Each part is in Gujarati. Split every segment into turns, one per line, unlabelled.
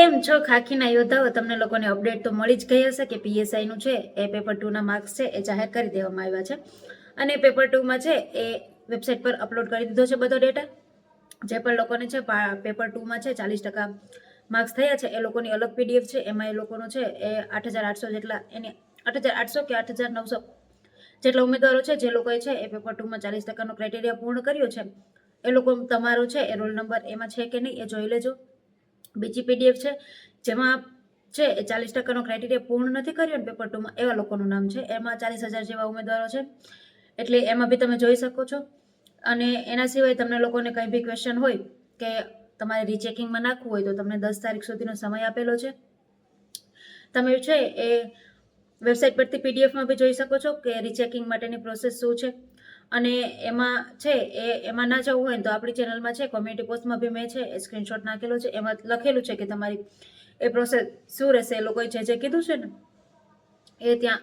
કેમ છો? ખાખીના યોદ્ધાઓ, તમને લોકોને અપડેટ તો મળી જ ગઈ હશે કે પીએસઆઈનું છે, એ પેપર ટુના માર્ક્સ છે, એ જાહેર કરી દેવામાં આવ્યા છે. અને પેપર ટુમાં છે, એ વેબસાઇટ પર અપલોડ કરી દીધો છે બધો ડેટા જે પણ લોકોને છે પેપર ટુમાં છે, ચાલીસ ટકા માર્ક્સ થયા છે, એ લોકોની અલગ પીડીએફ છે, એમાં એ લોકોનું છે, એ આઠ હજાર આઠસો જેટલા, એની આઠ હજાર આઠસો કે આઠ હજાર નવસો જેટલા ઉમેદવારો છે, જે લોકોએ છે, એ પેપર ટુમાં ચાલીસ ટકાનો ક્રાઇટેરિયા પૂર્ણ કર્યો છે. એ લોકો, તમારો છે, એ રોલ નંબર એમાં છે કે નહીં, એ જોઈ લેજો. બીજી પીડીએફ છે, જેમાં છે એ ચાલીસ ટકાનો ક્રાઇટેરિયા પૂર્ણ નથી કર્યો ને પેપર ટુમાં એવા લોકોનું નામ છે. એમાં ચાલીસ હજાર જેવા ઉમેદવારો છે. એટલે એમાં બી તમે જોઈ શકો છો. અને એના સિવાય તમને લોકોને કંઈ બી ક્વેશ્ચન હોય કે તમારે રીચેકિંગમાં નાખવું હોય તો તમને દસ તારીખ સુધીનો સમય આપેલો છે. તમે છે એ વેબસાઇટ પરથી પીડીએફમાં બી જોઈ શકો છો કે રીચેકિંગ માટેની પ્રોસેસ શું છે. અને એમાં છે, એ એમાં ના જવું હોય ને તો આપણી ચેનલમાં છે કોમ્યુનિટી પોસ્ટમાં બી મેં છે, એ સ્ક્રીનશોટ નાખેલો છે. એમાં લખેલું છે કે તમારી એ પ્રોસેસ શું રહેશે, એ લોકોએ જે જે કીધું છે ને, એ ત્યાં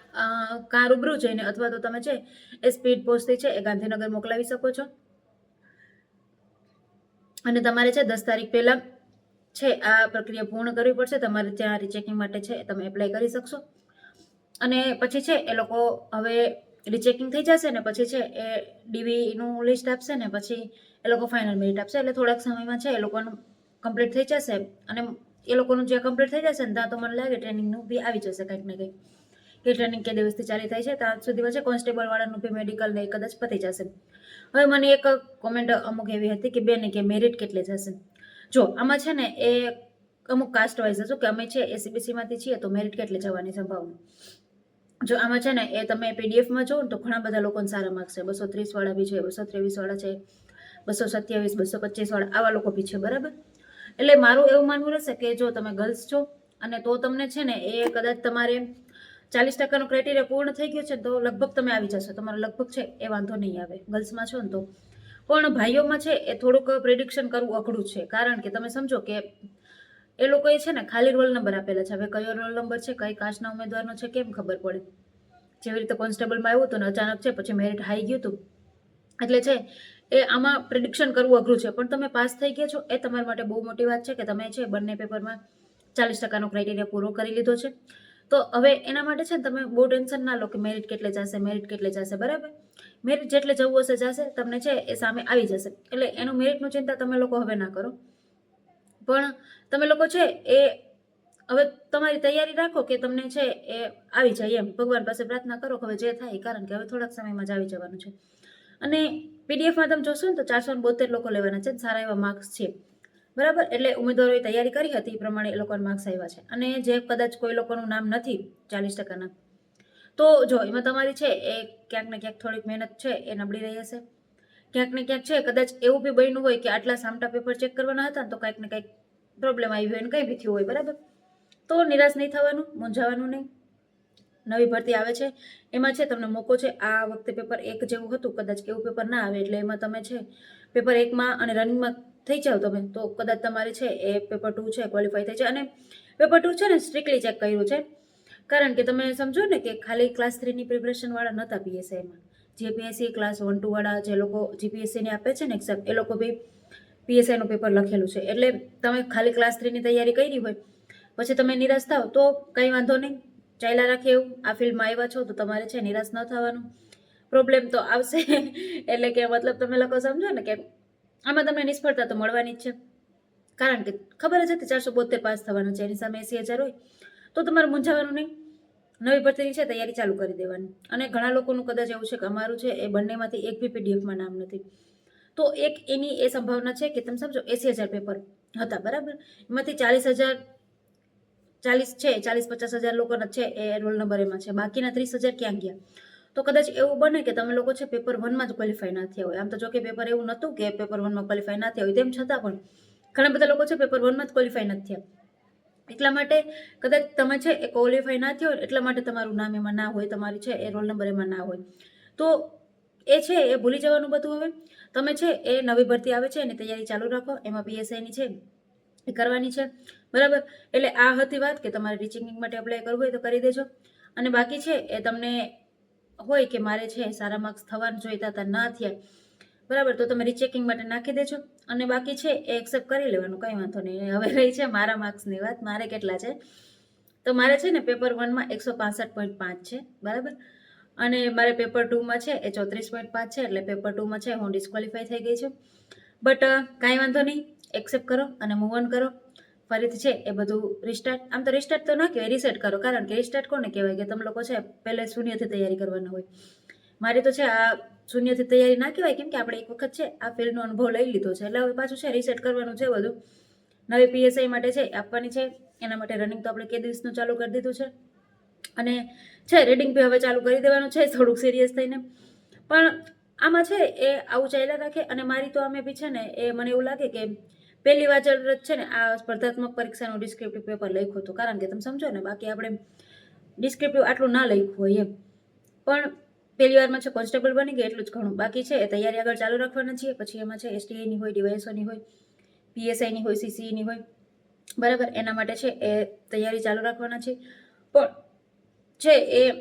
કાં રૂબરૂ જઈને અથવા તો તમે છે, એ સ્પીડ પોસ્ટથી છે, એ ગાંધીનગર મોકલાવી શકો છો. અને તમારે છે, દસ તારીખ પહેલાં છે, આ પ્રક્રિયા પૂર્ણ કરવી પડશે. તમારે ત્યાં રીચેકિંગ માટે છે, તમે એપ્લાય કરી શકશો. અને પછી છે, એ લોકો હવે રિચેકિંગ થઈ જશે ને પછી છે એ ડીવીનું લિસ્ટ આપશે ને પછી એ લોકો ફાઇનલ મેરિટ આપશે. એટલે થોડાક સમયમાં છે એ લોકોનું કમ્પ્લીટ થઈ જશે અને એ લોકોનું જે કમ્પ્લીટ થઈ જશે ને ત્યાં તો મને લાગે ટ્રેનિંગનું બી આવી જશે કંઈક ને કંઈક. કે ટ્રેનિંગ કે દિવસથી ચાલી થાય છે, ત્યાં સુધીમાં છે કોન્સ્ટેબલવાળાનું બી મેડિકલ ને કદાચ પતી જશે. હવે મને એક કોમેન્ટ અમુક એવી હતી કે બેન કે મેરિટ કેટલી જશે જો, આમાં છે ને એ અમુક કાસ્ટ વાઇઝ હતું કે અમે છે એસીબીસીમાંથી છીએ તો મેરિટ કેટલી જવાની સંભાવના? જો આમાં છે ને એ તમે પીડીએફમાં જુઓ તો ઘણા બધા લોકોને સારા માર્ક્સ છે. બસો ત્રીસ વાળા બી છે, બસો ત્રેવીસ વાળા છે, બસો સત્યાવીસ, બસો પચીસ વાળા આવા લોકો બી છે, બરાબર? એટલે મારું એવું માનવું રહેશે કે જો તમે ગર્લ્સ છો અને તો તમને છે ને એ કદાચ તમારે ચાલીસ ટકાનો ક્રાઇટેરિયા પૂર્ણ થઈ ગયો છે તો લગભગ તમે આવી જશો. તમારો લગભગ છે એ વાંધો નહીં આવે. ગર્લ્સમાં છો ને તો. પણ ભાઈઓમાં છે એ થોડુંક પ્રિડિક્શન કરવું અઘરું છે. કારણ કે તમે સમજો કે એ લોકોએ છે ને ખાલી રોલ નંબર આપેલા છે. હવે કયો રોલ નંબર છે, કઈ કાસ્ટના ઉમેદવારનો છે, કેમ ખબર પડે? જેવી રીતે કોન્સ્ટેબલમાં આવ્યું હતું ને અચાનક છે, પછી મેરિટ હાઈ ગયું હતું. એટલે છે, એ આમાં પ્રિડિક્શન કરવું અઘરું છે. પણ તમે પાસ થઈ ગયા છો, એ તમારા માટે બહુ મોટી વાત છે કે તમે છે, બંને પેપરમાં ચાલીસ ટકાનો ક્રાઇટેરિયા પૂરો કરી લીધો છે. તો હવે એના માટે છે ને તમે બહુ ટેન્શન ના લો કે મેરિટ કેટલે જશે મેરિટ કેટલે જશે, બરાબર? મેરિટ જેટલે જવું હશે, જશે, તમને છે, એ સામે આવી જશે. એટલે એનું મેરિટનું ચિંતા તમે લોકો હવે ના કરો. પણ તમે લોકો છે એ હવે તમારી તૈયારી રાખો કે તમને છે એ આવી જાય એમ. ભગવાન પાસે પ્રાર્થના કરો કે હવે જે થાય કારણ કે હવે થોડાક સમયમાં જ આવી જવાનું છે. અને પીડીએફમાં તમે જોશો ને તો ચારસો બોતેર લોકો લેવાના છે સારા એવા માર્ક્સ છે. બરાબર? એટલે ઉમેદવારોએ તૈયારી કરી હતી, એ પ્રમાણે એ લોકોના માર્ક્સ આવ્યા છે. અને જે કદાચ કોઈ લોકોનું નામ નથી, ચાલીસ ટકાના. તો જો એમાં તમારી છે એ ક્યાંક ને ક્યાંક થોડીક મહેનત છે, એ નબળી રહી હશે. ક્યાંક ને ક્યાંક છે, કદાચ એવું બી બન્યું હોય કે આટલા સામટા પેપર ચેક કરવાના હતા તો કંઈક ને કંઈક પ્રોબ્લેમ આવી હોય ને કંઈ બી થયું હોય, બરાબર? તો નિરાશ નહીં થવાનું, મૂંઝાવાનું નહીં. નવી ભરતી આવે છે. એમાં છે, તમને મોકો છે, આ વખતે પેપર એક જેવું હતું, કદાચ એવું પેપર ના આવે, એટલે એમાં તમે છે પેપર એકમાં અને રનિંગમાં થઈ જાઓ તમે, તો કદાચ તમારે છે, એ પેપર ટુ છે ક્વોલિફાય થઈ છે અને પેપર ટુ છે ને સ્ટ્રિક્ટલી ચેક કર્યું છે. કારણ કે તમે સમજો ને કે ખાલી ક્લાસ થ્રીની પ્રિપરેશનવાળા નહોતા પીએસઆઈમાં જીપીએસસી ક્લાસ વન ટુવાળા જે લોકો જીપીએસસીને આપે છે ને એક્ઝામ એ લોકો બી પીએસઆઈનું પેપર લખેલું છે. એટલે તમે ખાલી ક્લાસ થ્રીની તૈયારી કરી હોય, પછી તમે નિરાશ થાવ, તો કંઈ વાંધો નહીં. ચાલ્યા રાખે એવું. આ ફિલ્ડમાં આવ્યા છો, તો તમારે છે નિરાશ ન થવાનું. પ્રોબ્લેમ તો આવશે. એટલે કે મતલબ તમે લોકો સમજો ને કે આમાં તમને નિષ્ફળતા તો મળવાની જ છે. કારણ કે ખબર જ હતી ચારસો બોતેર પાસ થવાનું છે, એની સામે એસી હજાર હોય. તો તમારે મૂંઝાવાનું નહીં. નવી ભરતીની છે, તૈયારી ચાલુ કરી દેવાની. અને ઘણા લોકોનું કદાચ એવું છે કે અમારું છે, એ બંનેમાંથી એક બી પીડીએફમાં નામ નથી. તો એક એની એ સંભાવના છે કે તમે સમજો, એસી હજાર પેપર હતા, બરાબર? એમાંથી ચાલીસ હજાર, ચાલીસ છે, ચાલીસ પચાસ હજાર લોકોના છે, એ રોલ નંબર એમાં છે. બાકીના ત્રીસ હજાર ક્યાં ગયા? તો કદાચ એવું બને કે તમે લોકો છે, પેપર વનમાં જ ક્વોલિફાય ના થયા હોય. આમ તો જો કે પેપર એવું નહોતું કે પેપર વનમાં ક્વોલિફાય ના થયા હોય, તેમ છતાં પણ ઘણા બધા લોકો છે, પેપર વનમાં જ ક્વોલિફાય નથી થયા. એટલા માટે કદાચ તમે છે એ ક્વોલિફાય ના થયો એટલા માટે તમારું નામ એમાં ના હોય, તમારી છે એ રોલ નંબર એમાં ના હોય. તો એ છે એ ભૂલી જવાનું બધું હવે. તમે છે એ નવી ભરતી આવે છે, એની તૈયારી ચાલુ રાખો, એમાં પીએસઆઈની છે, એ કરવાની છે. બરાબર? એટલે આ હતી વાત કે તમારે ટીચિંગ માટે એપ્લાય કરવું હોય તો કરી દેજો. અને બાકી છે એ તમને હોય કે મારે છે સારા માર્ક્સ થવાનું જોઈતા હતા, ના થયા બરાબર, તો તમે રીચેકિંગ માટે નાખી દેજો. અને બાકી છે, એ એક્સેપ્ટ કરી લેવાનું, કંઈ વાંધો નહીં. હવે રહી છે મારા માર્ક્સની વાત, મારે કેટલા છે? તો મારે છે ને પેપર વનમાં એકસો પાસઠ પોઈન્ટ પાંચ છે, બરાબર? અને મારે પેપર ટુમાં છે, એ ચોત્રીસ પોઈન્ટ પાંચ છે, એટલે પેપર ટુમાં છે, હું ડિસ્ક્વોલિફાઈ થઈ ગઈ છું. બટ કાંઈ વાંધો નહીં એક્સેપ્ટ કરો અને મૂવ ઓન કરો. ફરીથી છે, એ બધું રિસ્ટાર્ટ આમ તો રિસ્ટાર્ટ તો ના કહેવાય રિસેટ કરો. કારણ કે રિસ્ટાર્ટ કોને કહેવાય? કે તમે લોકો છે, પહેલે શૂન્યથી તૈયારી કરવાના હોય. મારી તો છે, આ શૂન્યથી તૈયારી ના કહેવાય, કેમ કે આપણે એક વખત છે, આ ફિલ્ડનો અનુભવ લઈ લીધો છે. એટલે હવે પાછું છે રિસેટ કરવાનું છે બધું. નવી પીએસઆઈ માટે છે, આપવાની છે, એના માટે રનિંગ તો આપણે કે દિવસનું ચાલુ કરી દીધું છે. અને છે રીડિંગ બી હવે ચાલુ કરી દેવાનું છે, થોડુંક સિરિયસ થઈને. પણ આમાં છે, એ આવું ચાલ્યા રાખે અને મારી તો અમે બી છે ને, એ મને એવું લાગે કે પહેલી વાર જરૂરત છે ને, આ સ્પર્ધાત્મક પરીક્ષાનું ડિસ્ક્રિપ્ટિવ પેપર લખ્યું હતું. કારણ કે તમે સમજો ને, બાકી આપણે ડિસ્ક્રિપ્ટિવ આટલું ના લખ્યું હોય એમ. પણ પહેલી વારમાં છે કોન્સ્ટેબલ બની ગઈ એટલું જ ઘણું બાકી છે. તૈયારી આગળ ચાલુ રાખવાના છીએ. પછી એમાં છે એસટીઆઈની હોય, ડીવાયએસઓની હોય, પીએસઆઈની હોય, સીસીઈની હોય. બરાબર? એના માટે છે એ તૈયારી ચાલુ રાખવાના છે. પણ છે એ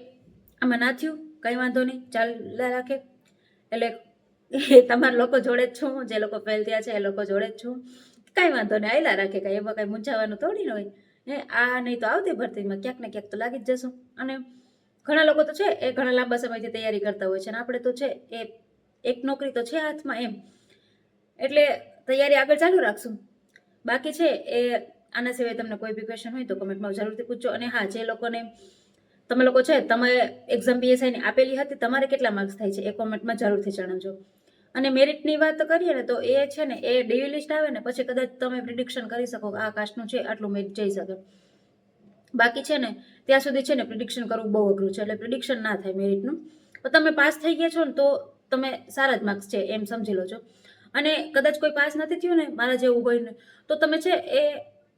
આમાં ના થયું, કંઈ વાંધો નહીં, ચાલ્યા રાખે. એટલે એ તમારા લોકો જોડે જ છું, જે લોકો ફેલ થયા છે એ લોકો જોડે જ છું. કાંઈ વાંધો નહીં, આયલા રાખે, કાંઈ એમાં કાંઈ મૂંઝાવાનું થોડી ન હોય. હે, આ નહીં તો આવતી ભરતીમાં, ક્યાંક ને ક્યાંક તો લાગી જ જશું. અને ઘણા લોકો તો છે એ ઘણા લાંબા સમયથી તૈયારી કરતા હોય છે અને આપણે તો છે એ એક નોકરી તો છે હાથમાં એમ. એટલે તૈયારી આગળ ચાલુ રાખશું. બાકી છે એ આના સિવાય તમને કોઈ બી ક્વેશ્ચન હોય તો કમેન્ટમાં જરૂરથી પૂછજો. અને હા, જે લોકોને તમે લોકો છે, તમે એક્ઝામ પીએસઆઈની આપેલી હતી, તમારે કેટલા માર્ક્સ થાય છે એ કોમેન્ટમાં જરૂરથી જણાવજો. અને મેરિટની વાત કરીએ ને તો એ છે ને, એ ડીવી લિસ્ટ આવે ને, પછી કદાચ તમે પ્રિડિક્શન કરી શકો આ કાસ્ટનું છે, આટલું મેરિટ જઈ શકે. બાકી છે ને, ત્યાં સુધી છે ને પ્રિડિક્શન કરવું બહુ અઘરું છે, એટલે પ્રિડિક્શન ના થાય મેરિટનું તમે પાસ થઈ ગયા છો ને, તો તમે સારા જ માર્ક્સ છે, એમ સમજી લો છો. અને કદાચ કોઈ પાસ નથી થયું ને, મારા જેવું ને, તો તમે છે એ,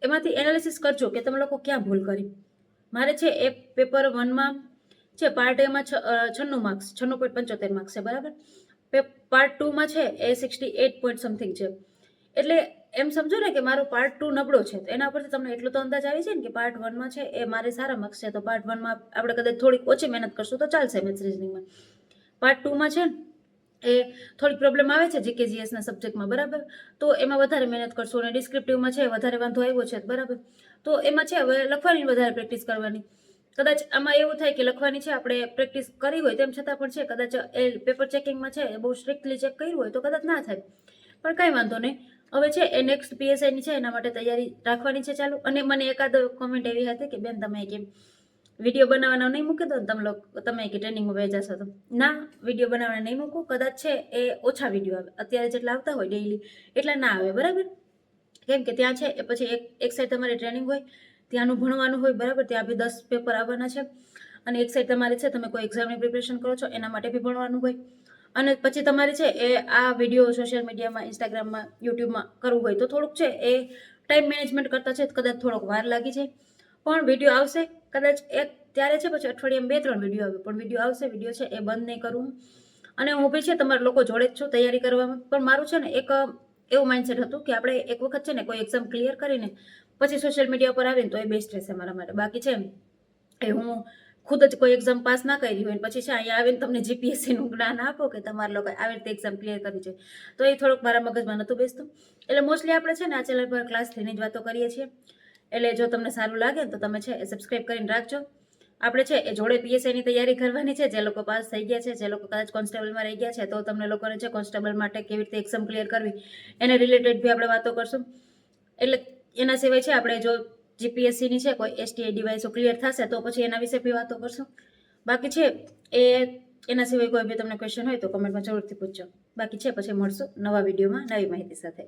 એમાંથી એનાલિસિસ કરજો કે તમે લોકો ક્યાં ભૂલ કરી. મારે છે એ પેપર વનમાં છે પાર્ટ એમાં છન્નું માર્ક્સ છન્નું પોઈન્ટ પંચોતેર માર્ક્સ છે, બરાબર? પાર્ટ ટુમાં છે એ સિક્સટી એટ પોઈન્ટ સમથિંગ છે. એટલે એમ સમજો ને કે મારો પાર્ટ ટુ નબળો છે એના પરથી તમને એટલો તો અંદાજ આવી છે ને કે પાર્ટ વનમાં છે, એ મારે સારા માર્ક્સ છે, તો પાર્ટ વનમાં આપણે કદાચ થોડીક ઓછી મહેનત કરશું તો ચાલશે મેથ્સ રિઝનિંગમાં પાર્ટ ટુમાં છે એ થોડીક પ્રોબ્લેમ આવે છે જીકે જીએસના સબ્જેક્ટમાં બરાબર? તો એમાં વધારે મહેનત કરશું અને ડિસ્ક્રિપ્ટિવમાં છે, વધારે વાંધો આવ્યો છે, બરાબર? તો એમાં છે, હવે લખવાની વધારે પ્રેક્ટિસ કરવાની. કદાચ આમાં એવું થાય કે લખવાની છે, આપણે પ્રેક્ટિસ કરી હોય તેમ છતાં પણ છે, કદાચ એ પેપર ચેકિંગમાં છે, એ બહુ સ્ટ્રિક્ટલી ચેક કર્યું હોય તો કદાચ ના થાય. પણ કાંઈ વાંધો નહીં. હવે છે, એ નેક્સ્ટ પીએસઆઈની છે, એના માટે તૈયારી રાખવાની છે ચાલુ. અને મને એકાદ કોમેન્ટ એવી હતી કે, બેન, તમે કેમ વીડિયો બનાવવાનો નહીં મૂકી દો ને તમે લોકો, તમે કે ટ્રેનિંગમાં બે જશો તો. ના વીડિયો બનાવવાના નહીં મૂકું. કદાચ છે, એ ઓછા વીડિયો આવે. અત્યારે જેટલા આવતા હોય ડેઈલી એટલા ના આવે, બરાબર? કેમ કે ત્યાં છે, એ પછી એક એક સાઈડ તમારી ટ્રેનિંગ હોય, ત્યાંનું ભણવાનું હોય, બરાબર? ત્યાં બી દસ પેપર આવવાના છે. અને એક સાઈડ તમારે છે, તમે કોઈ એક્ઝામની પ્રિપરેશન કરો છો, એના માટે બી ભણવાનું હોય. અને પછી તમારે છે એ આ વીડિયો સોશિયલ મીડિયામાં ઇન્સ્ટાગ્રામમાં યુટ્યુબમાં કરવું હોય તો થોડુંક છે એ ટાઈમ મેનેજમેન્ટ કરતાં છે, કદાચ થોડોક વાર લાગી છે. પણ વીડિયો આવશે, કદાચ એક ત્યારે છે, પછી અઠવાડિયામાં બે, ત્રણ વીડિયો આવે. પણ વીડિયો આવશે વીડિયો છે એ બંધ નહીં કરું અને હું બી છે તમારા લોકો જોડે જ છું તૈયારી કરવામાં. પણ મારું છે ને એક એવું માઇન્ડસેટ હતું કે આપણે એક વખત છે ને કોઈ એક્ઝામ ક્લિયર કરીને પછી સોશિયલ મીડિયા પર આવીને તો એ બેસ્ટ રહેશે મારા માટે. બાકી છે એ હું ખુદ જ કોઈ એક્ઝામ પાસ ના કરી હોય પછી છે અહીંયા આવીને તમને જીપીએસસીનું જ્ઞાન આપો કે તમારે લોકો આવી રીતે એક્ઝામ ક્લિયર કરી છે. તો એ થોડુંક મારા મગજમાં નહોતું બેસતું. એટલે મોસ્ટલી આપણે છે ને આ ચેનલ પર ક્લાસ થઈને જ વાતો કરીએ છીએ. એટલે જો તમને સારું લાગે તો તમે છે એ સબસ્ક્રાઈબ કરીને રાખજો. આપણે છે એ જોડે પીએસઆઈની તૈયારી કરવાની છે. જે લોકો પાસ થઈ ગયા છે, જે લોકો કદાચ કોન્સ્ટેબલમાં રહી ગયા છે, તો તમને લોકોને છે કોન્સ્ટેબલ માટે કેવી રીતે એક્ઝામ ક્લિયર કરવી, એને રિલેટેડ બી આપણે વાતો કરશું. એટલે એના સિવાય છે આપણે જો જીપીએસસીની છે, કોઈ એસટીઆઈ ડિવાઇસો ક્લિયર થશે તો પછી એના વિશે બી વાતો કરશું. બાકી છે, એ એના સિવાય કોઈ બી તમને ક્વેશ્ચન હોય તો કમેન્ટમાં જરૂરથી પૂછજો. બાકી છે, પછી મળશું નવા વિડીયોમાં નવી માહિતી સાથે.